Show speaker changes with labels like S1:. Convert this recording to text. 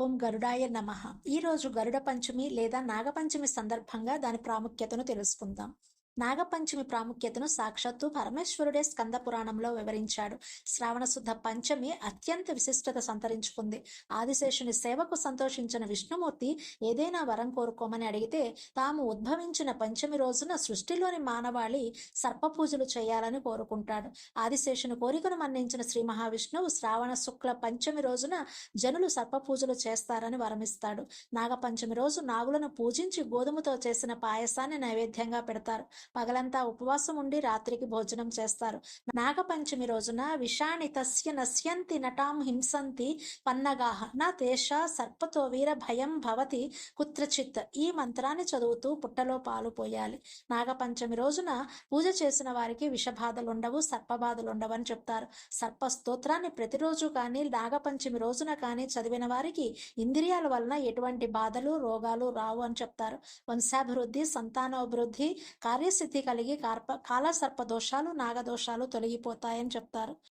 S1: ఓం గరుడాయ నమ. ఈరోజు గరుడ పంచమి లేదా నాగపంచమి సందర్భంగా దాని ప్రాముఖ్యతను తెలుసుకుందాం. నాగపంచమి ప్రాముఖ్యతను సాక్షాత్తు పరమేశ్వరుడే స్కంద పురాణంలో వివరించాడు. శ్రావణ శుద్ధ పంచమి అత్యంత విశిష్టత సంతరించుకుంది. ఆదిశేషుని సేవకు సంతోషించిన విష్ణుమూర్తి ఏదైనా వరం కోరుకోమని అడిగితే తాము ఉద్భవించిన పంచమి రోజున సృష్టిలోని మానవాళి సర్ప పూజలు చేయాలని కోరుకుంటాడు. ఆదిశేషుని కోరికను మన్నించిన శ్రీ మహావిష్ణువు శ్రావణ శుక్ల పంచమి రోజున జనులు సర్ప పూజలు చేస్తారని వరమిస్తాడు. నాగపంచమి రోజు నాగులను పూజించి గోధుమతో చేసిన పాయసాన్ని నైవేద్యంగా పెడతారు. పగలంతా ఉపవాసం ఉండి రాత్రికి భోజనం చేస్తారు. నాగపంచమి రోజున విషాణితస్య నశ్యంతి నటాం హింసంతి పన్నగాహ నా తేష సర్పతో వీర భయం భవతి కుత్రచిత్ ఈ మంత్రాన్ని చదువుతూ పుట్టలో పాలు పోయాలి. నాగపంచమి రోజున పూజ చేసిన వారికి విషబాధలు ఉండవు సర్పబాధలు ఉండవని చెప్తారు. సర్ప స్తోత్రాన్ని ప్రతిరోజు కానీ నాగపంచమి రోజున కానీ చదివిన వారికి ఇంద్రియాల వలన ఎటువంటి బాధలు రోగాలు రావు అని చెప్తారు. వంశాభివృద్ధి సంతానాభివృద్ధి సిద్ధి కలిగి కార్ప కాలసర్ప దోషాలు నాగదోషాలు తొలగిపోతాయని చెప్తారు.